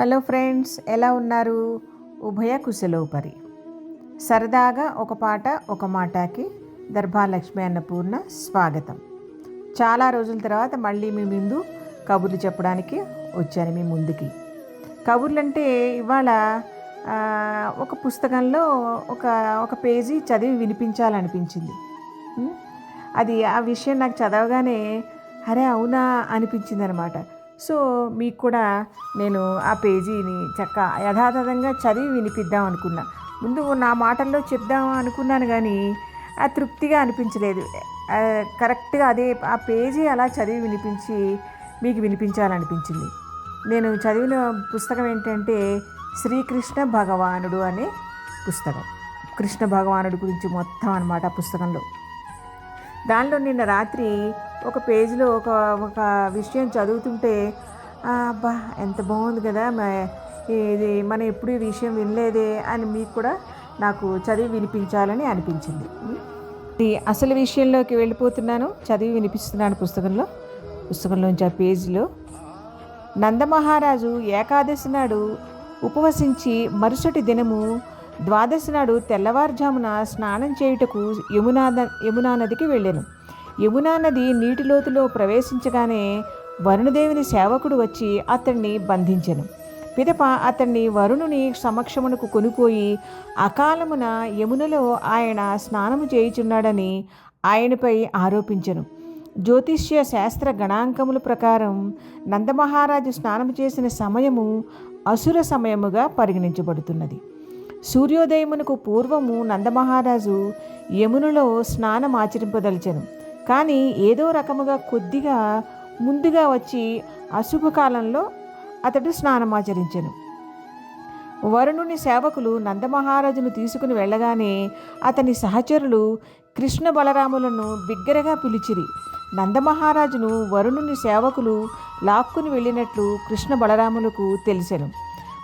Hello friends ఎలా ఉన్నారు? ఉభయ కుశలోపరి. సరదాగా ఒక పాట ఒక మాటకి దర్భాలక్ష్మి అన్నపూర్ణ స్వాగతం. చాలా రోజుల తర్వాత మళ్ళీ మీ ముందు కబుర్లు చెప్పడానికి వచ్చాను మీ ముందుకి. కబుర్లు అంటే ఇవాళ ఒక పుస్తకంలో ఒక ఒక పేజీ చదివి వినిపించాలనిపించింది. అది ఆ విషయం నాకు చదవగానే అరే అవునా? అనిపించింది అనమాట సో మీకు కూడా నేను ఆ పేజీని చక్క యథాతథంగా చదివి వినిపిద్దాం అనుకున్నా. ముందు నా మాటల్లో చెప్దాం అనుకున్నాను కానీ ఆ తృప్తిగా అనిపించలేదు. కరెక్ట్గా అదే ఆ పేజీ అలా చదివి వినిపించి మీకు వినిపించాలనిపించింది. నేను చదివిన పుస్తకం ఏంటంటే శ్రీకృష్ణ భగవానుడు అనే పుస్తకం. కృష్ణ భగవానుడి గురించి మొత్తం అనమాట ఆ పుస్తకంలో. దానిలో నిన్న రాత్రి ఒక పేజీలో ఒక ఒక విషయం చదువుతుంటే అబ్బా ఎంత బాగుంది కదా ఇది మనం ఎప్పుడు ఈ విషయం వినలేదే అని మీకు కూడా నాకు చదివి వినిపించాలని అనిపించింది. అసలు విషయంలోకి వెళ్ళిపోతున్నాను. చదివి వినిపిస్తున్నాను పుస్తకంలో. పుస్తకంలోంచి ఆ పేజీలో నందమహారాజు ఏకాదశి నాడు ఉపవసించి మరుసటి దినము ద్వాదశి నాడు తెల్లవారుజామున స్నానం చేయుటకు యమునా యమునా నదికి వెళ్ళాను. యమునా నది నీటి లోతులో ప్రవేశించగానే వరుణదేవుని సేవకుడు వచ్చి అతన్ని బంధించను. పిదప అతన్ని వరుణుని సమక్షమునకు కొనిపోయి అకాలమున యమునలో ఆయన స్నానము చేయుచున్నాడని ఆయనపై ఆరోపించను. జ్యోతిష్య శాస్త్ర గణాంకముల ప్రకారం నందమహారాజు స్నానం చేసిన సమయము అసుర సమయముగా పరిగణించబడుతున్నది. సూర్యోదయమునకు పూర్వము నందమహారాజు యమునలో స్నానం ఆచరింపదలిచెను. కానీ ఏదో రకముగా కొద్దిగా ముందుగా వచ్చి అశుభకాలంలో అతడు స్నానమాచరించెను వరుణుని సేవకులు నందమహారాజును తీసుకుని వెళ్ళగానే అతని సహచరులు కృష్ణ బలరాములను బిగ్గరగా పిలిచిరి. నందమహారాజును వరుణుని సేవకులు లాక్కుని వెళ్ళినట్లు కృష్ణ బలరాములకు తెలిసెను.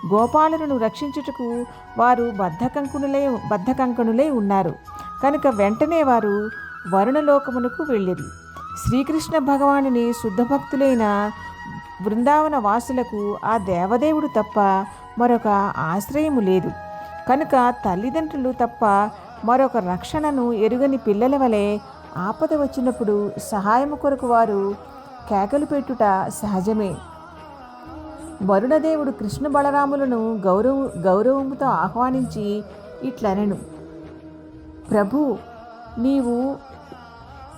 గోపాలను రక్షించుటకు వారు బద్ధకంకునులై బద్ధకంకణులై ఉన్నారు. కనుక వెంటనే వారు వరుణలోకమునకు వెళ్ళిరి. శ్రీకృష్ణ భగవానుని శుద్ధభక్తులైన బృందావన వాసులకు ఆ దేవదేవుడు తప్ప మరొక ఆశ్రయము లేదు. కనుక తల్లిదండ్రులు తప్ప మరొక రక్షణను ఎరుగని పిల్లల వలె ఆపద వచ్చినప్పుడు సహాయము కొరకు వారు కేకలు పెట్టుట సహజమే. వరుణదేవుడు కృష్ణ బలరాములను గౌరవ గౌరవముతో ఆహ్వానించి ఇట్లనెను. ప్రభు నీవు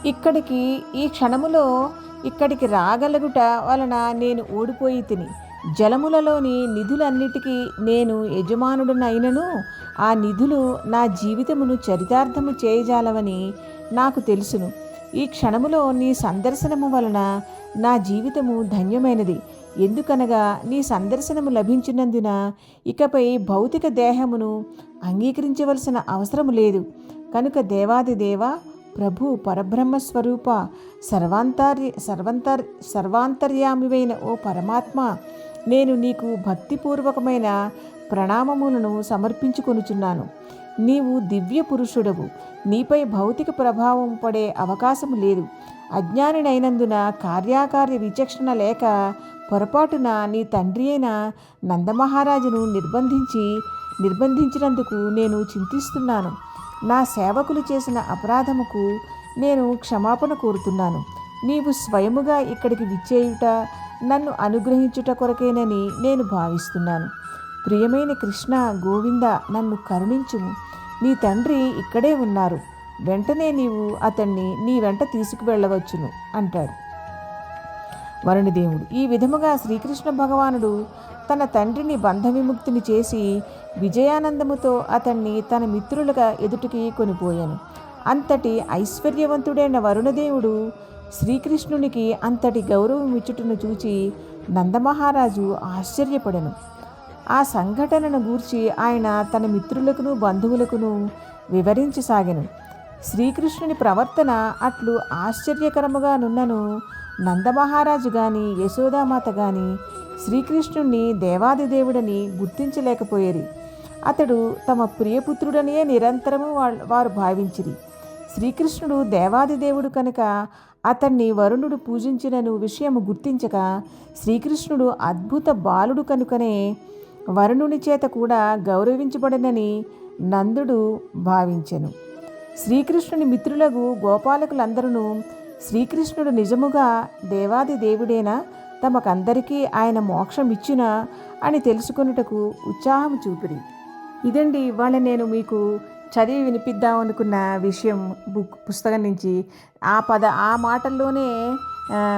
ఇక్కడికి ఈ క్షణములో ఇక్కడికి రాగలుగుట వలన నేను ఓడిపోయి తిని జలములలోని నిధులన్నిటికీ నేను యజమానుడునైనను ఆ నిధులు నా జీవితమును చరితార్థము చేయజాలవని నాకు తెలుసును. ఈ క్షణములో నీ సందర్శనము వలన నా జీవితము ధన్యమైనది. ఎందుకనగా నీ సందర్శనము లభించినందున ఇకపై భౌతిక దేహమును అంగీకరించవలసిన అవసరం లేదు. కనుక దేవాది దేవ ప్రభు పరబ్రహ్మ స్వరూప సర్వాంతర్య సర్వంతర్ సర్వాంతర్యామివైన ఓ పరమాత్మ నేను నీకు భక్తిపూర్వకమైన ప్రణామములను సమర్పించుకొనుచున్నాను. నీవు దివ్య పురుషుడవు. నీపై భౌతిక ప్రభావం పడే అవకాశం లేదు. అజ్ఞానినైనందున కార్యాకార్య విచక్షణ లేక పొరపాటున నీ తండ్రి అయిన నందమహారాజును నిర్బంధించి నిర్బంధించినందుకు నేను చింతిస్తున్నాను. నా సేవకులు చేసిన అపరాధముకు నేను క్షమాపణ కోరుతున్నాను. నీవు స్వయముగా ఇక్కడికి విచ్చేయుట నన్ను అనుగ్రహించుట కొరకేనని నేను భావిస్తున్నాను. ప్రియమైన కృష్ణ గోవింద నన్ను కరుణించుము. నీ తండ్రి ఇక్కడే ఉన్నారు. వెంటనే నీవు అతన్ని నీ వెంట తీసుకువెళ్ళవచ్చును అంటాడు. వరుణదేవుడు ఈ విధముగా శ్రీకృష్ణ భగవానుడు తన తండ్రిని బంధ విముక్తిని చేసి విజయానందముతో అతన్ని తన మిత్రులుగా ఎదుటికి కొనిపోయాను. అంతటి ఐశ్వర్యవంతుడైన వరుణదేవుడు శ్రీకృష్ణునికి అంతటి గౌరవం ఇచ్చుటను చూచి నందమహారాజు ఆశ్చర్యపడెను. ఆ సంఘటనను గూర్చి ఆయన తన మిత్రులకును బంధువులకును వివరించసాగాను. శ్రీకృష్ణుని ప్రవర్తన అట్లు ఆశ్చర్యకరముగా నున్నను నందమహారాజు గాని యశోదామాత గాని శ్రీకృష్ణుణ్ణి దేవాదిదేవుడని గుర్తించలేకపోయేది అతడు తమ ప్రియపుత్రుడనియే నిరంతరము వారు భావించిరి. శ్రీకృష్ణుడు దేవాదిదేవుడు కనుక అతన్ని వరుణుడు పూజించినను విషయము గుర్తించక శ్రీకృష్ణుడు అద్భుత బాలుడు కనుకనే వరుణుని చేత కూడా గౌరవించబడనని నందుడు భావించెను. శ్రీకృష్ణుని మిత్రులకు గోపాలకులందరూ శ్రీకృష్ణుడు నిజముగా దేవాది దేవుడేనా తమకందరికీ ఆయన మోక్షం ఇచ్చునా అని తెలుసుకొనుటకు ఉత్సాహం చూపిరి. ఇదండి ఇవాళ నేను మీకు చదివి వినిపిద్దాం అనుకున్న విషయం బుక్ పుస్తకం నుంచి. ఆ పద ఆ మాటల్లోనే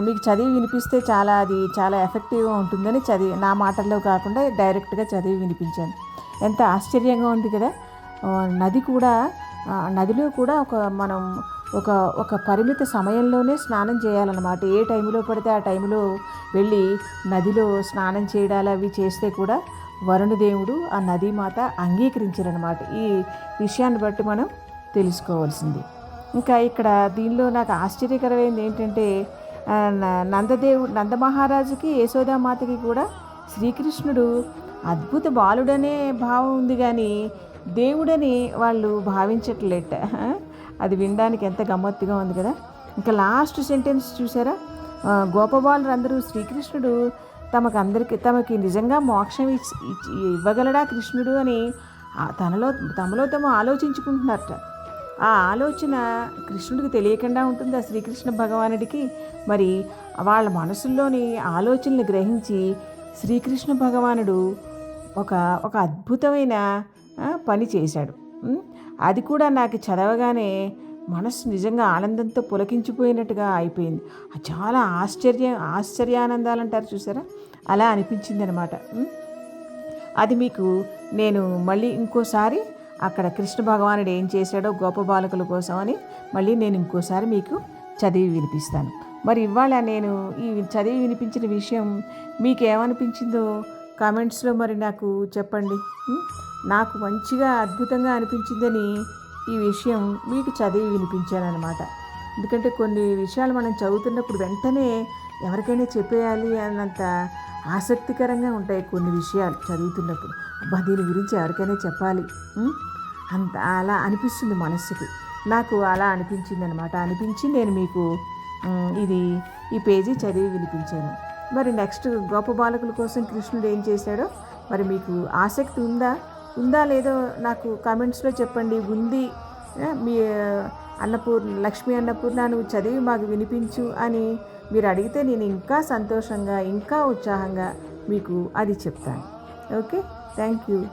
మీకు చదివి వినిపిస్తే చాలా అది చాలా ఎఫెక్టివ్గా ఉంటుందని చదివి నా మాటల్లో కాకుండా డైరెక్ట్గా చదివి వినిపించాను. ఎంత ఆశ్చర్యంగా ఉంది కదా! నది కూడా నదిలో కూడా ఒక మనం ఒక ఒక పరిమిత సమయంలోనే స్నానం చేయాలన్నమాట. ఏ టైంలో పడితే ఆ టైంలో వెళ్ళి నదిలో స్నానం చేయడాలు అవి చేస్తే కూడా వరుణదేవుడు ఆ నదీమాత అంగీకరించారనమాట ఈ విషయాన్ని బట్టి మనం తెలుసుకోవాల్సింది. ఇంకా ఇక్కడ దీనిలో నాకు ఆశ్చర్యకరమైనది ఏంటంటే నందదేవు నందమహారాజుకి యశోదామాతకి కూడా శ్రీకృష్ణుడు అద్భుత బాలుడనే భావం ఉంది కానీ దేవుడని వాళ్ళు భావించట్లేట. అది వినడానికి ఎంత గమ్మత్తుగా ఉంది కదా. ఇంకా లాస్ట్ సెంటెన్స్ చూసారా? గోపబాలురందరూ అందరూ శ్రీకృష్ణుడు తమకు అందరికి తమకి నిజంగా మోక్షం ఇచ్చి ఇచ్చి- ఇవ్వగలడా కృష్ణుడు అని తనలో తమలో తమ ఆలోచించుకుంటున్నారట. ఆ ఆలోచన కృష్ణుడికి తెలియకుండా ఉంటుందా శ్రీకృష్ణ భగవానుడికి. మరి వాళ్ళ మనసుల్లోని ఆలోచనలు గ్రహించి శ్రీకృష్ణ భగవానుడు ఒక ఒక అద్భుతమైన పని చేశాడు. అది కూడా నాకు చదవగానే మనసు నిజంగా ఆనందంతో పులకించిపోయినట్టుగా అయిపోయింది. చాలా ఆశ్చర్య ఆశ్చర్యానందాలు అంటారు చూసారా? అలా అనిపించింది అనమాట అది మీకు నేను మళ్ళీ ఇంకోసారి అక్కడ కృష్ణ భగవానుడు ఏం చేశాడో గోప బాలకుల కోసం అని మళ్ళీ నేను ఇంకోసారి మీకు చదివి వినిపిస్తాను. మరి ఇవాళ నేను ఈ చదివి వినిపించిన విషయం మీకు ఏమనిపించిందో కామెంట్స్లో మరి నాకు చెప్పండి. నాకు మంచిగా అద్భుతంగా అనిపించిందని ఈ విషయం మీకు చదివి వినిపించాను అనమాట ఎందుకంటే కొన్ని విషయాలు మనం చదువుతున్నప్పుడు వెంటనే ఎవరికైనా చెప్పేయాలి అన్నంత ఆసక్తికరంగా ఉంటాయి కొన్ని విషయాలు చదువుతున్నప్పుడు. అబ్బా దీని గురించి ఎవరికైనా చెప్పాలి? అంత అలా అనిపిస్తుంది మనస్సుకి. నాకు అలా అనిపించింది అనమాట అనిపించి నేను మీకు ఇది ఈ పేజీ చదివి వినిపించాను. మరి నెక్స్ట్ గొప్ప బాలకుల కోసం కృష్ణుడు ఏం చేశాడో? మరి మీకు ఆసక్తి ఉందా? ఉందా లేదో నాకు కామెంట్స్లో చెప్పండి. ఉంది మీ అన్నపూర్ణ లక్ష్మీ అన్నపూర్ణ నువ్వు చదివి మాకు వినిపించు అని మీరు అడిగితే నేను ఇంకా సంతోషంగా ఇంకా ఉత్సాహంగా మీకు అది చెప్తాను. ఓకే? Thank you.